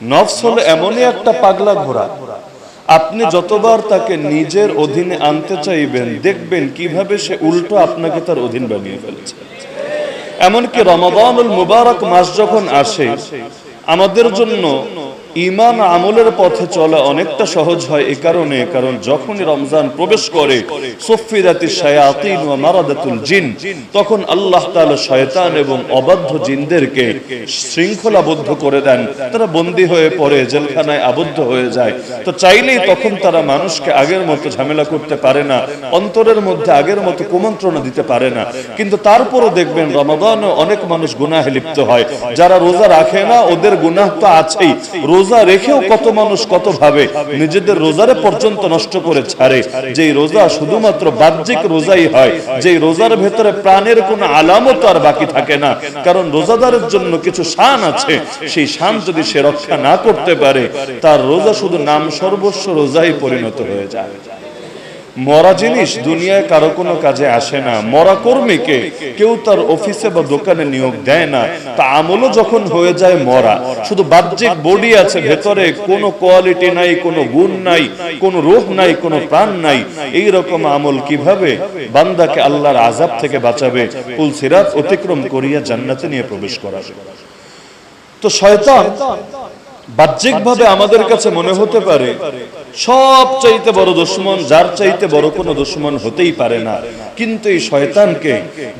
নফস হলো এমনই একটা পাগলা ঘোড়া। আপনি যতবার তাকে নিজের অধীনে আনতে চাইবেন দেখবেন কীভাবে সে উল্টো আপনাকে তার অধীন বানিয়ে ফেলেছে। এমনকি রমাদানুল মুবারক মাস যখন আসে আমাদের জন্য ইমান আমলের পথে চলা অনেকটা সহজ হয় এই কারণে, কারণ যখনই রমজান প্রবেশ করে জিন, তখন আল্লাহ শয়তান এবং অবাধ্য জিনদেরকে শৃঙ্খলাবদ্ধ করে দেন। তারা বন্দী হয়ে পড়ে, জেলখানায় আবদ্ধ হয়ে যায়। তো চাইলেই তখন তারা মানুষকে আগের মতো ঝামেলা করতে পারে না, অন্তরের মধ্যে আগের মতো কুমন্ত্রণা দিতে পারে না। কিন্তু তারপরও দেখবেন রমাদানে অনেক মানুষ গুনাহে লিপ্ত হয়। যারা রোজা রাখে না, ওদের গুনাহ তো আছেই। রোজা রেখেও কত মানুষ কত ভাবে নিজেদের রোজারে পর্যন্ত নষ্ট করে ছাড়ে। যে রোজা শুধুমাত্র বাহ্যিক রোজাই হয় যে রোজার ভেতরে প্রাণের কোনো আলামত আর বাকি থাকে না। কারণ রোজাদারের জন্য কিছু শান আছে, সেই শান যদি সে রক্ষা না করতে পারে, তার রোজা শুধু নাম সর্বস্ব রোজাই পরিণত হয়ে যায়। মরা জিনিস দুনিয়ায় কারও কোনো কাজে আসে না। মরা কর্মীকে কেউ তার অফিসে বা দোকানে নিয়োগ দেয় না। তা আমলও যখন হয়ে যায়, মরা। শুধু বাহ্যিক বডি আছে, ভেতরে কোনো কোয়ালিটি নাই, কোনো গুণ নাই, কোনো রূপ নাই, কোনো প্রাণ নাই। এই রকম আমল কীভাবে? বান্দাকে আল্লাহর আজাব থেকে বাঁচাবে। পুল সিরাত অতিক্রম করিয়া জান্নাতে নিয়ে প্রবেশ করাবে তো শয়তান বাহ্যিকভাবে আমাদের কাছে মনে হতে পারে সব চাইতে বড় দুশ্মন যার চাইতে বড় কোনো দুশ্মন হতেই পারে না। কিন্তু এই শয়তানকে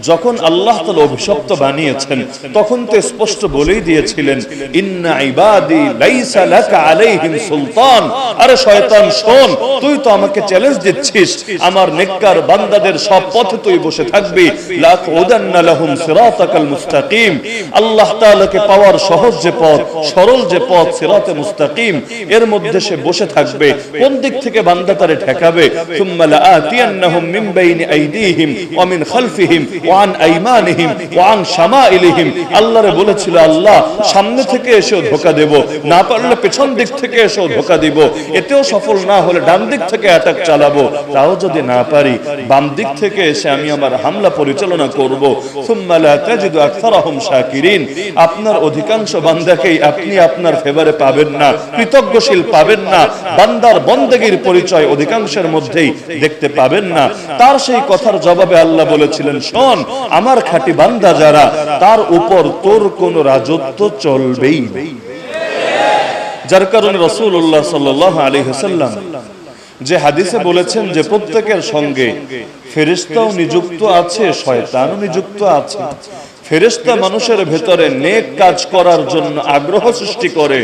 যখন আল্লাহ তাআলা অভিশপ্ত বানিয়েছেন, তখন তো স্পষ্ট বলেই দিয়েছিলেন, ইন্না ইবাদি লাইসা লাকা আলাইহিম সুলতান। আরে শয়তান, শোন, তুই তো আমাকে চ্যালেঞ্জ দিচ্ছিস, আমার নেককার বান্দাদের সব পথে তুই বসে থাকবি। লাক উদান্না লাহুম সিরাতাকাল মুস্তাকিম। আল্লাহ তাআলাকে পাওয়ার সহজ যে পথ, সরল যে পথ সিরাতে মুস্তাকিম, এর মধ্যে সে বসে থাকবে, কোন দিক থেকে বান্দা তারে ঠেকাবে? সুম্মা লাআতিয়ান্নাহুম মিন বাইনি আইদিহিম ওয়া মিন খালফিহিম ওয়া আন আইমানিহিম ওয়া আন শামাইলিহিম। আল্লাহরে বলেছিল, আল্লাহ, সামনে থেকে এসেও ধোকা দেব, না পারলে পেছন দিক থেকে এসেও ধোকা দিব। এতেও সফল না হলে ডান দিক থেকে অ্যাটাক চালাবো। তাও যদি না পারি, বাম দিক থেকে এসে আমি আমার হামলা পরিচালনা করব। সুম্মা লা তাজিদু আকসারাহুম শাকিরিন। আপনার অধিকাংশ বান্দাকেই আপনি আপনার ফেভারে পাবেন না, কৃতজ্ঞশীল পাবেন না, বান্দার বন্দেগীর পরিচয় অধিকাংশের মধ্যেই দেখতে পাবেন না। তার সেই কথার জবাবে আল্লাহ বলেছিলেন, শোন, আমার খাটি বান্দা যারা, তার উপর তোর কোন রাজত্ব চলবেই যার কারণে রসুল্লাহ সাল্লাহ আলী হাসাল্লাম যে হাদিসে বলেছেন যে প্রত্যেকের সঙ্গে ফেরিস্তাও নিযুক্ত আছে, শয়তানও নিযুক্ত আছে। ফেরেশতা মানুষের ভেতরে নেক কাজ করার জন্য আগ্রহ সৃষ্টি করে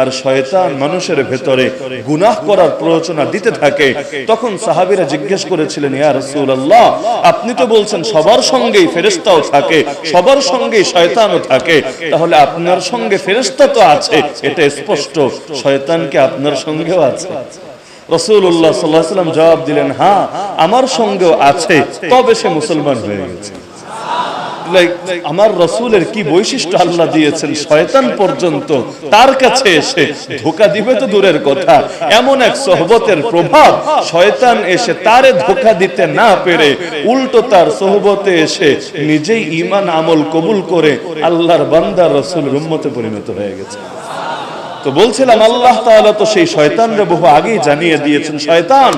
আর শয়তান মানুষের ভেতরে গুনাহ করার প্ররোচনা দিতে থাকে। তখন সাহাবীরা জিজ্ঞেস করেছিলেন ইয়া রাসূলুল্লাহ আপনি তো বলছেন সবার সঙ্গেই ফেরেশতাও থাকে সবার সঙ্গেই শয়তানও থাকে। তাহলে আপনার সঙ্গে ফেরেশতা তো আছে এটা স্পষ্ট। শয়তান কি আপনার সঙ্গেও আছে? রসুল্লাহ সাল্লাহ সাল্লাম জবাব দিলেন হ্যাঁ আমার সঙ্গেও আছে তবে সে মুসলমান হয়ে গেছে। আমার রসুলের কি বৈশিষ্ট্য আল্লাহ দিয়েছেন? শয়তান পর্যন্ত তার কাছে এসে ধোকা দিবে তো দূরের কথা। এমন এক সহবতের প্রভাব শয়তান এসে তারে ধোকা দিতে না পেরে উল্টো তার সহবতে এসে নিজেই ইমান আমল কবুল করে আল্লাহর বান্দার রসুল রুম্মতে পরিণত হয়ে গেছে। তো বলছিলাম, আল্লাহ তাআলা তো সেই শয়তানরে বহু আগেই জানিয়ে দিয়েছেন, শয়তান,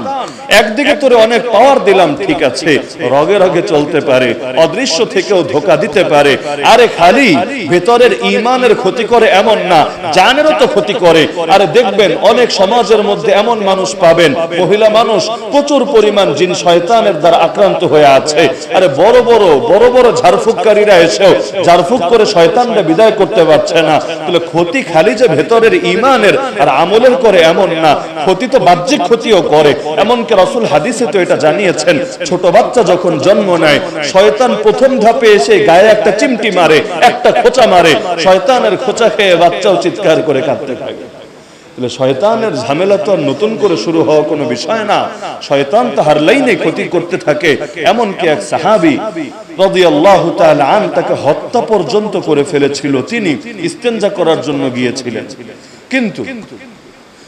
একদিকে তোরে অনেক পাওয়ার দিলাম, ঠিক আছে, রগে রগে চলতে পারে, অদৃশ্য থেকেও ধোকা দিতে পারে, আরে খালি ভেতরের ইমানের ক্ষতি করে এমন না, জানেরও তো ক্ষতি করে, আরে দেখবেন অনেক সমাজের মধ্যে এমন মানুষ পাবেন, মহিলা মানুষ প্রচুর পরিমাণ জিন শয়তানের দ্বারা আক্রান্ত হয়ে আছে, আরে বড় বড় বড় বড় ঝাড়ফুককারীরা এসেও ঝাড়ফুক করে শয়তানরা বিদায় করতে পারছে না, তাহলে ক্ষতি খালি যে ভেতরের ইমানের আর আমলের করে এমন না। ক্ষতি তো বাহ্যিক ক্ষতিও করে। এমনকি রসুল হাদিসে তো এটা জানিয়েছেন, ছোট বাচ্চা যখন জন্ম নেয়, শয়তান প্রথম ধাপে এসে গায়ে একটা চিমটি মারে, একটা খোঁচা মারে। শয়তানের খোঁচা খেয়ে বাচ্চাও চিৎকার করে কাঁদতে থাকে। তাহলে শয়তানের ঝামেলা তো আর নতুন করে শুরু হওয়া কোনো বিষয় না। শয়তান তাহার লাইনে ক্ষতি করতে থাকে। এমনকি এক সাহাবি তাকে হত্যা পর্যন্ত করে ফেলেছিল। তিনি ইস্তেঞ্জা করার জন্য গিয়েছিলেন। কিন্তু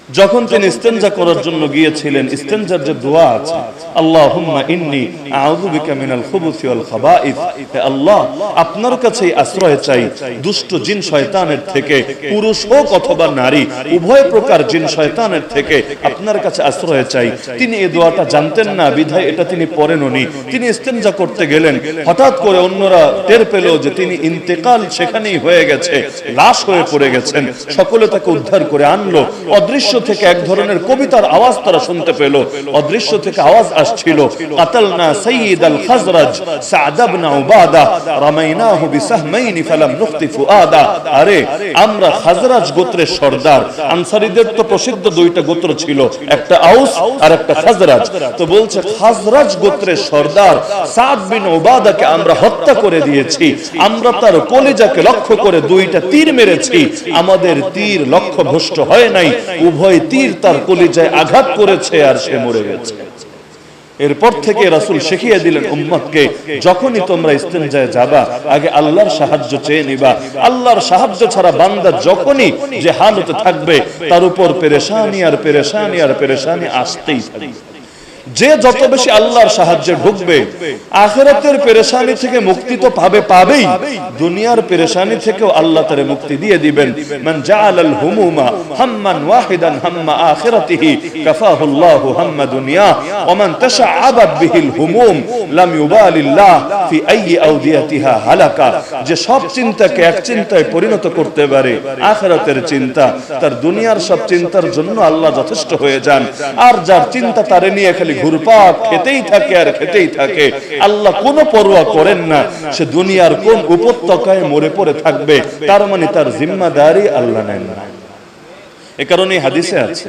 যখন তিনি ইস্তেঞ্জা করার জন্য গিয়েছিলেন ইস্তেঞ্জার যে দোয়া আছে, আল্লাহুম্মা ইন্নি আউযু বিকা মিনাল খুবুসি ওয়াল খাবাইস হে আল্লাহ, আপনার কাছেই আশ্রয় চাই, দুষ্ট জিন শয়তানের থেকে, পুরুষ হোক অথবা নারী, উভয় প্রকার জিন শয়তানের থেকে আপনার কাছে আশ্রয় চাই। তিনি এই দোয়াটা জানতেন না, বিধায় এটা তিনি পড়েননি তিনি ইস্তেঞ্জা করতে গেলেন। হঠাৎ করে অন্যরা টের পেল যে তিনি ইন্তেকাল সেখানেই হয়ে গেছে, লাশ হয়ে পড়ে গেছেন। সকলে তাকে উদ্ধার করে আনলো। অদৃশ্য থেকে এক ধরনের কবিতার আওয়াজ তারা শুনতে পেল। অদৃশ্য থেকে আওয়াজ আসছিল, কাতালনা সাইয়্যিদ আল খাজরাজ, সাদ ইবনে উবাদা, রামাইনাহু বিসাহমাইন ফালাম নুখতি ফুআদা। আরে, আমরা খাজরাজ গোত্রের সর্দার। আনসারীদের তো প্রসিদ্ধ দুইটা গোত্র ছিল। একটা আউস আর একটা খাজরাজ। তো বলছে, খাজরাজ গোত্রের সর্দার সাদ বিন ওবাদাকে আমরা হত্যা করে দিয়েছি। আমরা তার কলিজাকে লক্ষ্য করে দুইটা তীর মেরেছি। আমাদের তীর লক্ষ্য ভ্রষ্ট হয় নাই। উভয় তীর তার কলিজায় আঘাত করেছে আর সে মরে গেছে। এরপর থেকে রাসুল শিখিয়ে দিলেন উম্মতকে, যখনই তোমরা ইস্তেঞ্জায় যাবা, আগে আল্লাহর সাহায্য চেয়ে নিবা। আল্লাহর সাহায্য ছাড়া বান্দা যখনই যে হালতে থাকবে, তার উপর পেরেশানি আর পেরেশানি আর পেরেশানি আসতেই থাকবে। যে যত বেশি আল্লাহর সাহায্যে ঢুকবে, আখেরাতের পেরেশানি থেকে মুক্তি তো পাবে, পাবেই। দুনিয়ার পেরেশানি থেকেও আল্লাহ তারে মুক্তি দিয়ে দিবেন। মান জাআলাল হুমুমা হাম্মান ওয়াহিদান হাম্মা আখিরাতিহি কাফাহুল্লাহু হাম্মা দুনিয়া, ওয়া মান তাশআবাত বিহিল হুমুম লাম ইউবালিল্লাহ। যে সব চিন্তাকে এক চিন্তায় পরিণত করতে পারে চিন্তা, তার দুনিয়ার সব চিন্তার জন্য আল্লাহ যথেষ্ট হয়ে যান। আর যার চিন্তা তারে নিয়ে খালি ঘুরপাক খেতেই থাকে আর খেতেই থাকে, আল্লাহ কোনো পরোয়া করেন না। সে দুনিয়ার কোন উপত্যকায় মরে পড়ে থাকবে, তার মানে তার জিম্মাদারি আল্লাহ নেন না। কারণে হাদিসে আছে,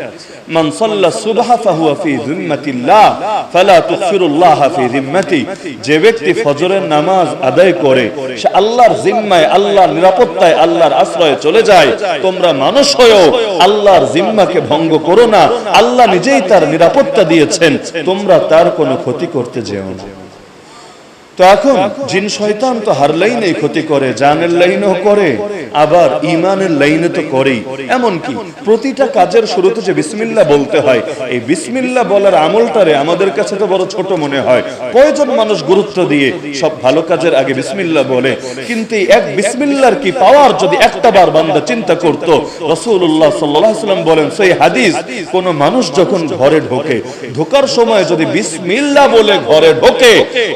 মান সাল্লা সুবহা ফাহুয়া ফি ফালা তুগফিরুল্লাহ ফি যে ব্যক্তি ফজরের নামাজ আদায় করে, সে আল্লাহর জিম্মায়, আল্লাহর নিরাপত্তায়, আল্লাহর আশ্রয়ে চলে যায়। তোমরা মানুষ হয়েও আল্লাহর জিম্মাকে ভঙ্গ করো না। আল্লাহ নিজেই তার নিরাপত্তা দিয়েছেন। তোমরা তার কোনো ক্ষতি করতে যেও না। তো এখন জিন শয়তান তো হার লাইনে ক্ষতি করে, জানের লাইনেও করে, আবার ইমানের লাইনে তো করেই। প্রতিটা কাজের শুরুতে যে বিসমিল্লা বলতে হয়, এই বিসমিল্লা বলার আমলটারে আমাদের কাছে তো বড় ছোট মনে হয়। মানুষ গুরুত্ব দিয়ে সব ভালো কাজের আগে বিসমিল্লা বলে? কিন্তু এক বিসমিল্লার কি পাওয়ার যদি একটা বার বান্দা চিন্তা করত? রসুল্লাহ সাল্লাম বলেন, সেই হাদিস, কোন মানুষ যখন ঘরে ঢোকে, ঢোকার সময় যদি বিসমিল্লা বলে ঘরে ঢোকে,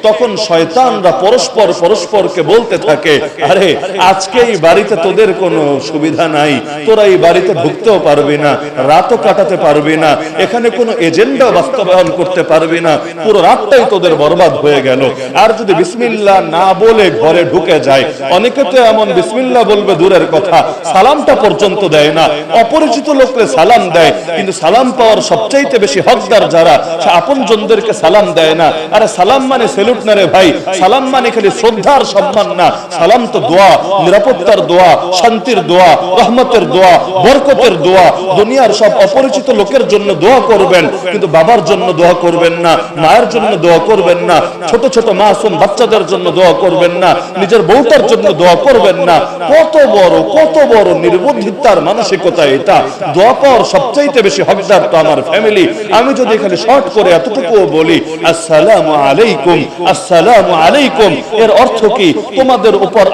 তখন শয়তানরা পরস্পর পরস্পরকে বলতে থাকে, আরে আজকে এই বাড়িতে তোদের কোনো সুবিধা নাই। তোরা এই বাড়িতে ঢুকতেও পারবি না, রাতও কাটাতে পারবি না, এখানে কোনো এজেন্ডা বাস্তবায়ন করতে পারবি না, পুরো রাতটাই তোদের বরবাদ হয়ে গেল। আর যদি বিসমিল্লা না বলে ঘরে ঢুকে যায়, অনেকে তো এমন বিসমিল্লা বলবে দূরের কথা, সালামটা পর্যন্ত দেয় না, অপরিচিত লোককে সালাম দেয়, কিন্তু সালাম পাওয়ার সবচাইতে বেশি হকদার যারা আপন জনদেরকে সালাম দেয় না। আরে সালাম মানে সেলুট না রে ভাই সালাম মানে খালি শ্রদ্ধার সম্মান না। সালাম তো দোয়া, নিরাপত্তার দোয়া, শান্তির দোয়া, রহমতের দোয়া, বরকতের দোয়া। দুনিয়ার সব অপরিচিত লোকের জন্য দোয়া করবেন, কিন্তু বাবার জন্য দোয়া করবেন না, মায়ের জন্য দোয়া করবেন না, ছোট ছোট মাসুম বাচ্চাদের জন্য দোয়া করবেন না, নিজের বউটার জন্য দোয়া করবেন না। কত বড় কত বড় নির্বুদ্ধিতার মানসিকতা এটা। দোয়া পাওয়ার সবচাইতে বেশি হকদার তো আমার ফ্যামিলি আমি যদি এখানে শর্ট করে এতটুকুও বলি, আসসালামু আলাইকুম, আসসালামু আলাইকুম। এর অর্থ কি? তোমাদের উপর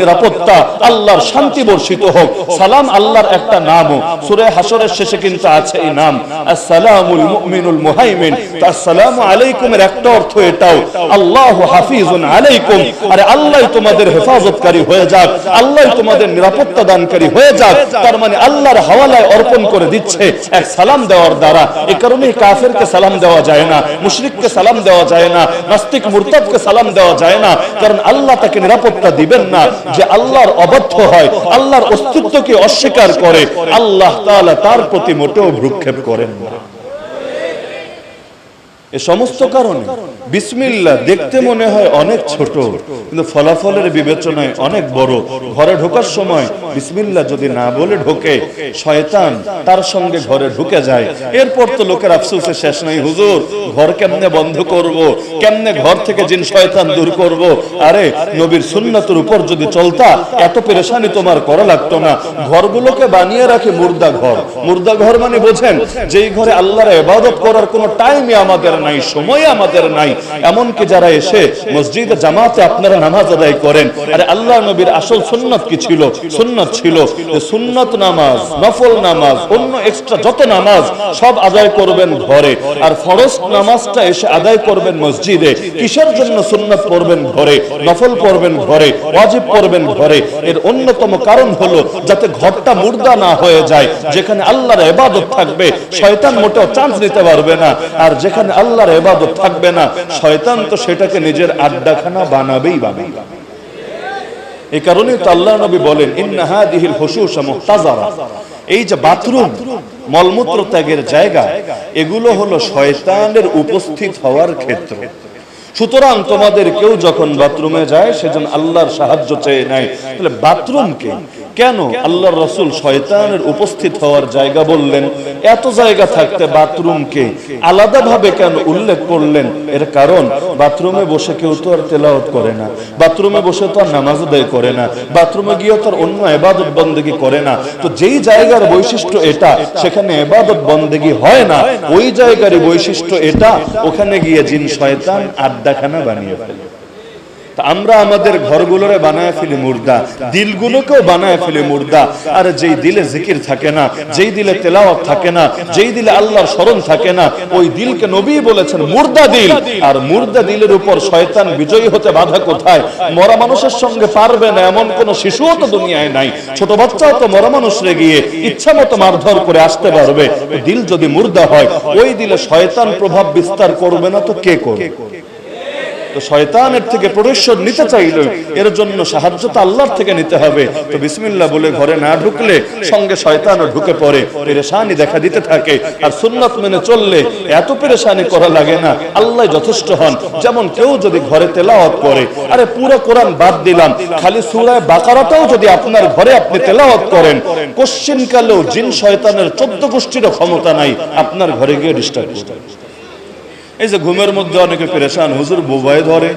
নিরাপত্তা, আল্লাহর শান্তি বর্ষিত হোক। সালাম আল্লাহর একটা নামও। সূরা হাসরের শেষে কিন্তু আছে এই নাম। আসসালামুল মুমিনুল মুহাইমিন। আসসালামু আলাইকুমের একটা অর্থ এটাও। আল্লাহু হাফিজুন আলাইকুম। আরে আল্লাহই তোমাদের হেফাজতকারী হয়ে যাক। আল্লাহই তোমাদের নিরাপত্তা দানকারী হয়ে যাক। তার মানে আল্লাহর হাওয়ালায় অর্পণ করে দিচ্ছে এক সালাম দেওয়ার দ্বারা। এই কারণে কাফেরকে সালাম দেওয়া যায় না, মুশরিককে সালাম দেওয়া যায় না, নাস্তিক মুরতাদকে সালাম দেওয়া যায় না। কারণ আল্লাহ তাকে নিরাপত্তা দিবেন না যে আল্লাহর অবাধ্য হয়, আল্লাহর অস্তিত্বকে অস্বীকার করে, আল্লাহ তার প্রতি মোটেও ভ্রুক্ষেপ করেন না। এ সমস্ত কারণে বিসমিল্লা দেখতে মনে হয় অনেক ছোট, কিন্তু ফলাফলের বিবেচনায় অনেক বড়। ঘরে ঢোকার সময় বিসমিল্লা যদি না বলে ঢোকে, শয়তান তার সঙ্গে ঘরে ঢুকে যায়। এরপর তো লোকের আফসোসে শেষ নাই, হুজুর, ঘর কেমনে বন্ধ করব? কেমনে ঘর থেকে জিন শয়তান দূর করব? আরে, নবীর সুন্নতের উপর যদি চলতা, এত পেরেশানি তোমার করা লাগতো না। ঘরগুলোকে বানিয়ে রাখে মুর্দা ঘর। মুর্দা ঘর মানে বোঝেন, যেই ঘরে আল্লাহর ইবাদত করার কোনো টাইমই আমাদের নাই, সময় আমাদের নাই। এমনকি যারা এসে মসজিদে জামাতে আপনারা নামাজ আদায় করেন, আরে আল্লাহ নবীর আসল সুন্নত কি ছিল? সুন্নত ছিল যে সুন্নত নামাজ, নফল নামাজ, অন্য এক্সট্রা যত নামাজ, সব আদায় করবেন ঘরে। আর ফরজ নামাজটা এসে আদায় করবেন মসজিদে। কিসের জন্য সুন্নত পড়বেন ঘরে? নফল পড়বেন ঘরে, ওয়াজিব পড়বেন ঘরে। এর অন্যতম কারণ হলো যাতে ঘরটা মুর্দা না হয়ে যায়, যেখানে আল্লাহর ইবাদত থাকবে, শয়তান মোটেও চান্স নিতে পারবে না। আর যেখানে আল্লাহর এবাদত থাকবে না, শয়তান তো সেটাকে নিজের আড্ডাখানা বানাবেই বানাবে। এই কারণে তো আল্লাহ নবী বলেন ইন্নাহাদিহিল হুশুশা মুহতাজারা এই যে বাথরুম, মলমূত্র ত্যাগের জায়গা, এগুলো হলো শয়তানের উপস্থিত হওয়ার ক্ষেত্র। সুতরাং তোমাদের কেউ যখন বাথরুমে যায়, সেজন্য আল্লাহর সাহায্য চেয়ে নেয়। তাহলে বাথরুমকে কেন? আল্লাহর রসুল শয়তানের উপস্থিত হওয়ার জায়গা বললেন, এত জায়গা থাকতে বাথরুমকে আলাদাভাবে কেন উল্লেখ করলেন? এর কারণ, বাথরুমে বসে কেউ তো আর তেলাওয়াত করে না। বাথরুমে বসে তো আর নামাজ আদায় করে না। বাথরুমে গিয়ে তো আর অন্য এবাদত বন্দেগি করে না। তো যেই জায়গার বৈশিষ্ট্য এটা, সেখানে এবাদত বন্দেগি হয় না। ওই জায়গার বৈশিষ্ট্য এটা, ওখানে গিয়ে জিন শয়তান আড্ডাখানা বানিয়ে ফেলে। আমরা আমাদের ঘরগুলোরে বানায় ফেলি মুর্দা, দিলগুলোকেও বানায় ফেলি মুর্দা। আর যেই দিলে জিকির থাকে না, যেই দিলে তেলাওয়াত থাকে না, যেই দিলে আল্লাহর স্মরণ থাকে না, ওই দিলকে নবী বলেছেন মুর্দা দিল। আর মুর্দা দিলের উপর শয়তান বিজয়ী হতে বাধা কোথায়? মরা মানুষের সঙ্গে পারবে না এমন কোন শিশুও তো দুনিয়ায় নাই। ছোট বাচ্চাও তো মরা মানুষরে গিয়ে ইচ্ছা মতো মারধর করে আসতে পারবে। দিল যদি মুর্দা হয়, ওই দিলে শয়তান প্রভাব বিস্তার করবে না তো কে করবে? তো শয়তানের থেকে প্রবেশন নিতে চাইলে এর জন্য সাহায্য তো আল্লাহর থেকে নিতে হবে। তো বিসমিল্লাহ বলে ঘরে না ঢুকলে সঙ্গে শয়তানও ঢুকে পড়ে, পেরেশানি দেখা দিতে থাকে। আর সুন্নত মেনে চললে এত পেরেশানি করা লাগে না, আল্লাহ যথেষ্ট হন। যেমন কেউ যদি ঘরে তেলাওয়াত করে, আরে পুরো কোরআন বাদ দিলাম, খালি সূরায় বাকারাটাও যদি আপনার ঘরে আপনি তেলাওয়াত করেন কোশ্চিন কালেও জিন শয়তানের চোদ্দ গোষ্ঠীরও ক্ষমতা নাই, আপনার ঘরে গিয়ে ডিস্টার্ব এই যে ঘুমের মধ্যে অনেকে পেরেশান, হুজুর বোবাই ধরে।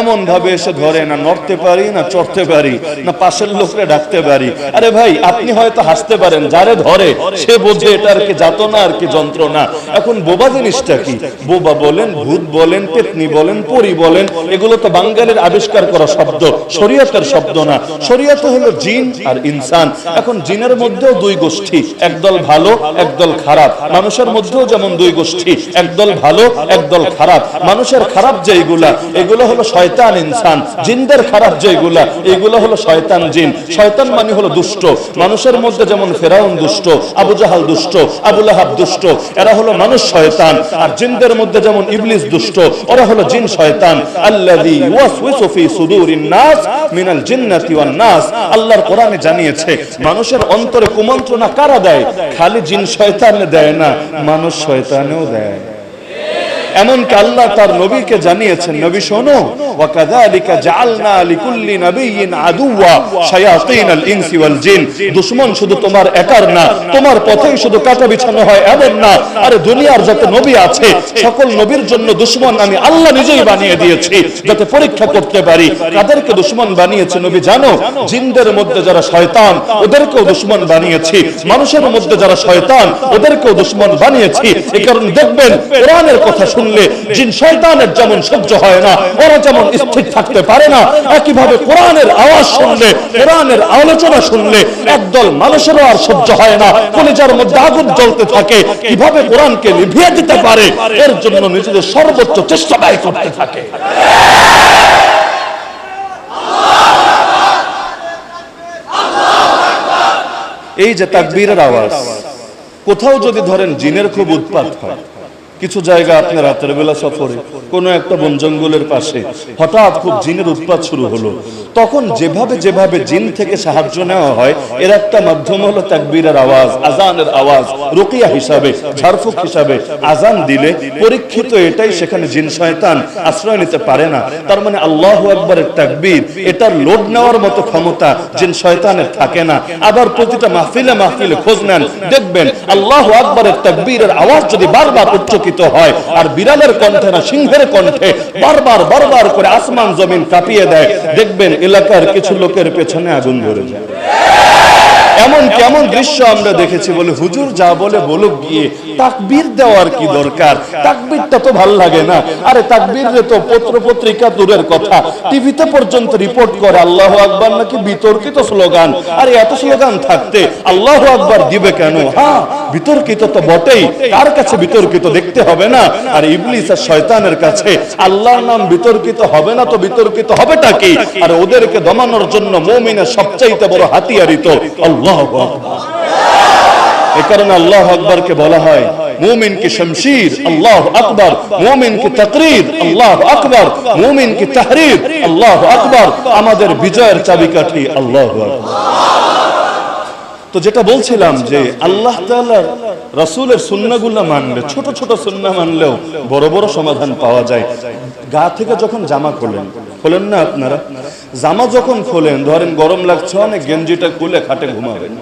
এমন ভাবে এসে ধরে, না নড়তে পারি, না চড়তে পারি, না পাশের লোকরে ডাকতে পারি। আরে ভাই, আপনি হয়তো হাসতে পারেন, যারে ধরে, সে বোঝে এটা আর কি যাতনা, আর কি যন্ত্রণা। এখন বোবা জিনিসটা কি? বোবা বলেন, ভূত বলেন, পেতনি বলেন, পরি বলেন, এগুলো তো বাঙ্গালের আবিষ্কার করা শব্দ, শরীয়তের শব্দ না। শরীয়ত হলো জিন আর ইনসান। এখন জিনের মধ্যেও দুই গোষ্ঠী, একদল ভালো, একদল খারাপ। মানুষের মধ্যেও যেমন দুই গোষ্ঠী, একদল ভালো একদল খারাপ, মানুষের খারাপ যেগুলা এগুলো হলো শয়তান ইনসান, জিনদের খারাপ যেগুলা এগুলো হলো শয়তান জিন। শয়তান মানে হলো দুষ্ট। মানুষের মধ্যে যেমন ফেরাউন দুষ্ট, আবু জাহাল দুষ্ট, আবু লাহাব দুষ্ট, এরা হলো মানুষ শয়তান। আর জিনদের মধ্যে যেমন ইবলিস দুষ্ট, ওরা হলো জিন শয়তান। আল্লাযী ওয়াসওয়াসু ফি সুদুরিন নাস মিনাল জিন্নাতি ওয়ান নাস। আল্লাহর কোরআনে জানিয়েছে, মানুষের অন্তরে কুমন্ত্রণা কারা দেয়? খালি জিন শয়তান দেয় না, মানুষ শয়তানেও দেয়। এমনকি আল্লাহ তার নবীকে জানিয়েছেন? নবী, শোনো, ওয়াকাযালিকা জাআলনা লিকুল্লি নাবিয়্যিন আদুওয়া শায়াতিনাল ইনসি ওয়াল জিন। দুশমন শুধু তোমার একার না, তোমার পথেই শুধু কাটা বিছানো হয়, এমন না। আরে, দুনিয়ার যত নবী আছে, সকল নবীর জন্য দুশমন আমি আল্লাহ নিজেই বানিয়ে দিয়েছি, যাতে পরীক্ষা করতে পারি। কাদেরকে দুশমন বানিয়েছে নবী জানো? জিনদের মধ্যে যারা শয়তান, ওদেরকেও দুশমন বানিয়েছি। মানুষের মধ্যে যারা শয়তান, ওদেরকেও দুশমন বানিয়েছি। এই কারণে দেখবেন, কোরআনের কথা শুনলে জিন শয়তানের যেমন সহ্য হয় না, ওরা যেমন স্থির থাকতে পারে না, একইভাবে কোরআনের আওয়াজ শুনলে, কোরআনের আলোচনা শুনলে একদল মানুষেরও আর সহ্য হয় না, কলিজার মধ্যে আগুন জ্বলতে থাকে, কীভাবে কোরআনকে নিভিয়ে দিতে পারে, এর জন্য নিজেদের সর্বোচ্চ চেষ্টা ব্যয় করতে থাকে। এই যে তাকবীরের আওয়াজ, কোথাও যদি ধরেন জিনের খুব উৎপাত হয় কিছু জায়গা আপনি রাতের বেলা সফরে, কোনো একটা বন জঙ্গলের পাশে। হঠাৎ খুব জিনের উৎপাত শুরু হলো। তখন যেভাবে যেভাবে জিন থেকে সাহায্য নেওয়া হয়, এর একটা মাধ্যম হলো তাকবীরের আওয়াজ আজানের আওয়াজ, রুকিয়া হিসাবে, ঝাড়ফুক হিসাবে আজান দিলে পরীক্ষিত এটাই সেখানে জিন শয়তান আশ্রয় নিতে পারে না। তার মানে আল্লাহ আকবরের তাকবীর, এটার লোড নেওয়ার মতো ক্ষমতা জিন শয়তানের থাকে না। আবার প্রতিটা মাহফিলে মাহফিলে খোঁজ নেন, দেখবেন আল্লাহ আকবরের তাকবীরের আওয়াজ যদি বারবার উচ্চকিত হয়, আর বিড়ালের কণ্ঠে না, সিংহের কণ্ঠে বারবার বারবার করে আসমান জমিন কাঁপিয়ে দেয়, দেখবেন এলাকার কিছু লোকের পেছনে আগুন ধরে যায়। এমন কেমন দৃশ্য আমরা দেখেছি বলে হুজুর যা বলে বলুক গিয়ে তাকবীর দেওয়ার কি দরকার? তাকবীরটা তো ভালো লাগে না। আরে তাকবীর রে তো পত্র পত্রিকা দূরের কথা। টিভিতে পর্যন্ত রিপোর্ট করে আল্লাহ আকবার নাকি বিতর্কিত স্লোগান। আরে এত স্লোগান থাকতে আল্লাহ আকবার দিবে কেন? হ্যাঁ বিতর্কিত তো বটেই। কার কাছে বিতর্কিত দেখতে হবে না? আর ইবলিস আর শয়তানের কাছে আল্লাহর নাম বিতর্কিত হবে না তো বিতর্কিত হবেটা কি? আর ওদেরকে দমানোর জন্য মুমিনের সবচাইতে বড় হাতিয়ারই তো আমাদের বিজয়ের চাবিকাঠি আল্লাহ তো যেটা বলছিলাম যে আল্লাহ তাআলার রাসূলের সুন্নাহগুলো মানলে, ছোট ছোট সুন্নাহ মানলেও বড় বড় সমাধান পাওয়া যায়। গা থেকে যখন জামা খোলেন খোলেন না আপনারা? জামা যখন খোলেন ধরেন গরম লাগছে অনেক গেঞ্জিটা খুলে খাটে ঘুমাবেন।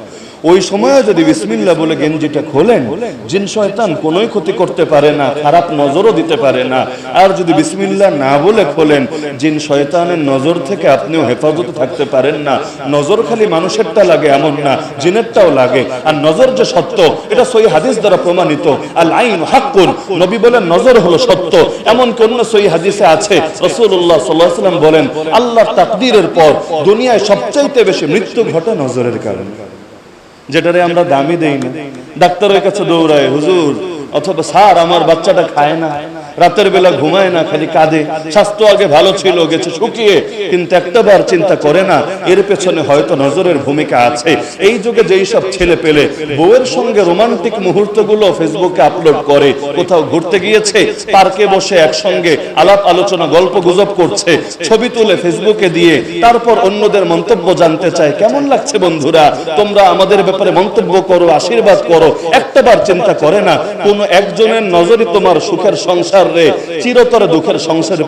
ওই সময়ে যদি বিসমিল্লা বলে গেঞ্জিটা খোলেন, জিন শয়তান কোনোই ক্ষতি করতে পারে না, খারাপ নজরও দিতে পারে না। আর যদি বিসমিল্লা না বলে খোলেন, জিন শয়তানের নজর থেকে আপনিও হেফাজতে থাকতে পারেন না। নজর খালি মানুষেরটা লাগে, এমন না, জিনেরটাও লাগে। আর নজর যে সত্য, এটা সই হাদিস দ্বারা প্রমাণিত। আল আইন হাক্কুন, নবী বলেন নজর হলো সত্য। এমন কোন সই হাদিসে আছে, রাসূলুল্লাহ সাল্লাল্লাহু আলাইহি বলেন, আল্লাহর তাকদীরের পর দুনিয়ায় সবচাইতে বেশি মৃত্যু ঘটে নজরের কারণে। যেটারে আমরা দামি দেই না ডাক্তারের কাছে দৌড়ায়, হুজুর, অথবা স্যার, আমার বাচ্চাটা খায় না। রাতের বেলা ঘুমায় না, খালি কাঁদে। স্বাস্থ্য আগে ভালো ছিল, গেছে শুকিয়ে, কিন্তু একটা বার চিন্তা করে না, এর পেছনে হয়তো নজরের ভূমিকা আছে। এই যুগে যেই সব ছেলে পেলে, বউয়ের সঙ্গে রোমান্টিক মুহূর্তগুলো ফেসবুকে আপলোড করে, কোথাও ঘুরতে গিয়েছে, পার্কে বসে একসঙ্গে আলাপ আলোচনা, গল্প গুজব করছে, ছবি তুলে ফেসবুকে দিয়ে, তারপর অন্যদের মন্তব্য জানতে চায়। কেমন লাগছে বন্ধুরা? তোমরা আমাদের ব্যাপারে মন্তব্য করো, আশীর্বাদ করো। একটাবার চিন্তা করে না, কোনো একজনের নজরই তোমার সুখের সংসার চিরতরে দুঃখের সংসারে